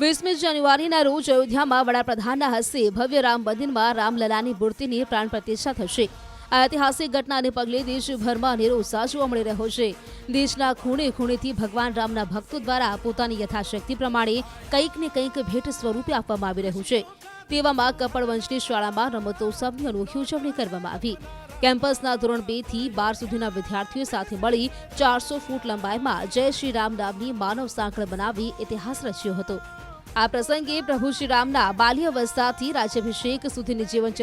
વીસમી જાન્યુઆરીના રોજ અયોધ્યામાં વડાપ્રધાનના હસ્તે ભવ્ય રામ મંદિરમાં રામલલાની મૂર્તિની પ્રાણ પ્રતિષ્ઠા થશે. આ ઐતિહાસિક ઘટનાને પગલે દેશભરમાં અનેરો ઉત્સાહ જોવા મળી રહ્યો છે. દેશના ખૂણે ખૂણેથી ભગવાન રામના ભક્તો દ્વારા પોતાની યથાશક્તિ પ્રમાણે કંઈક ને કંઈક ભેટ સ્વરૂપે આપવામાં આવી રહ્યું છે. તેવામાં કપડવંશની શાળામાં રમતોત્સવની અનોખી ઉજવણી કરવામાં આવી. કેમ્પસના ધોરણ બેથી બાર સુધીના વિદ્યાર્થીઓ સાથે મળી ચારસો ફૂટ લંબાઈમાં જય શ્રી રામ નામની માનવ સાંકળ બનાવી ઇતિહાસ રચ્યો હતો. આ પ્રસંગે પ્રભુ શ્રી રામના રાજ્યાભિષેક સુધીની જીવન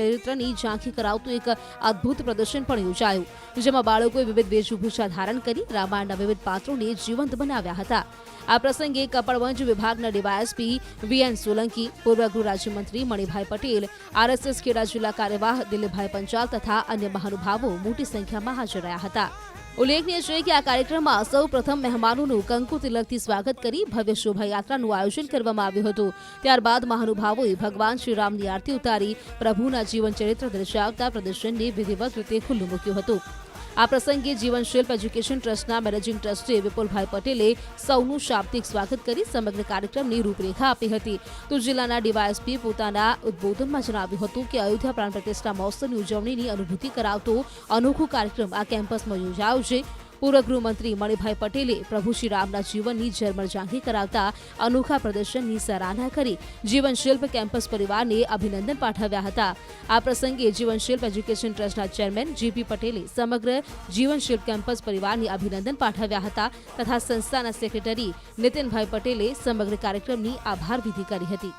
ઝાંખી કરાવતું એક અદ્ભુત પ્રદર્શન પણ યોજાયું, જેમાં બાળકોએ વિવિધ વેશભૂષા ધારણ કરી રામાયણના વિવિધ પાત્રોને જીવંત બનાવ્યા હતા. આ પ્રસંગે કપડવંજ વિભાગના ડીવાયએસપી વીએન સોલંકી, પૂર્વ ગૃહ રાજ્યમંત્રી મણિભાઈ પટેલ, આરએસએસ ખેડા જિલ્લા કાર્યવાહ દિલીપભાઈ પંચાલ તથા અન્ય મહાનુભાવો મોટી સંખ્યામાં હાજર રહ્યા હતા. ઉલ્લેખનીય છે કે આ કાર્યક્રમમાં સૌ પ્રથમ મહેમાનોનું કંકુ તિલકથી સ્વાગત કરી ભવ્ય શોભાયાત્રાનું આયોજન કરવામાં આવ્યું હતું. ત્યારબાદ મહાનુભાવોએ ભગવાન શ્રીરામની આરતી ઉતારી, પ્રભુના જીવન ચરિત્ર દર્શાવતા પ્રદર્શનને વિધિવત રીતે ખુલ્લું મૂક્યું હતું. આ પ્રસંગે જીવન શિલ્પ એજ્યુકેશન ટ્રસ્ટના મેનેજિંગ ટ્રસ્ટી વિપુલભાઈ પટેલે સૌનું શાબ્દિક સ્વાગત કરી સમગ્ર કાર્યક્રમની રૂપરેખા આપી હતી. તો જિલ્લાના ડીવાયએસપી પોતાના ઉદબોધનમાં જણાવ્યું હતું કે અયોધ્યા પ્રાણ પ્રતિષ્ઠા મહોત્સવની ઉજવણીની અનુભૂતિ કરાવતો અનોખો કાર્યક્રમ આ કેમ્પસમાં યોજાયો છે. પૂર્વ ગૃહમંત્રી મણિભાઈ પટેલે પ્રભુ શ્રી રામના જીવનની ઝરમર ઝાંખી કરાવતા અનોખા પ્રદર્શનની સરાહના કરી જીવન શિલ્પ કેમ્પસ પરિવારને અભિનંદન પાઠવ્યા હતા. આ પ્રસંગે જીવન શિલ્પ એજ્યુકેશન ટ્રસ્ટના ચેરમેન જીપી પટેલે સમગ્ર જીવન શિલ્પ કેમ્પસ પરિવારને અભિનંદન પાઠવ્યા હતા તથા સંસ્થાના સેક્રેટરી નીતિનભાઈ પટેલે સમગ્ર કાર્યક્રમની આભાર વિધિ કરી હતી.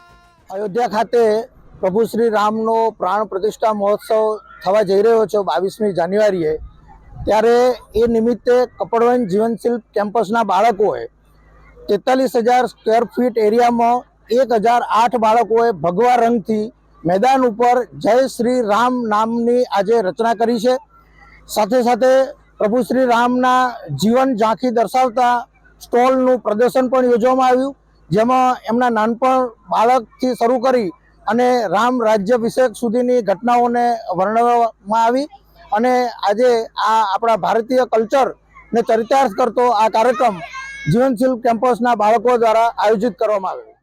અયોધ્યા ખાતે પ્રભુ શ્રી રામનો પ્રાણ પ્રતિષ્ઠા મહોત્સવ થવા જઈ રહ્યો છે બાવીસમી જાન્યુઆરીએ. ત્યારે એ નિમિત્તે કપડવન જીવનશિલ્પ કેમ્પસના બાળકોએ તેતાલીસ હજાર સ્ક્વેર ફીટ એરિયામાં એક હજાર આઠ બાળકોએ ભગવા રંગથી મેદાન ઉપર જય શ્રી રામ નામની આજે રચના કરી છે. સાથે સાથે પ્રભુ શ્રી રામના જીવન ઝાંખી દર્શાવતા સ્ટોલનું પ્રદર્શન પણ યોજવામાં આવ્યું, જેમાં એમના નાનપણ બાળકથી શરૂ કરી અને રામ રાજ્યાભિષેક સુધીની ઘટનાઓને વર્ણવવામાં આવી. અને આજે આ આપણા ભારતીય કલ્ચરને ચરિતાર્થ કરતો આ કાર્યક્રમ જીવનશીલ કેમ્પસના બાળકો દ્વારા આયોજિત કરવામાં આવ્યો.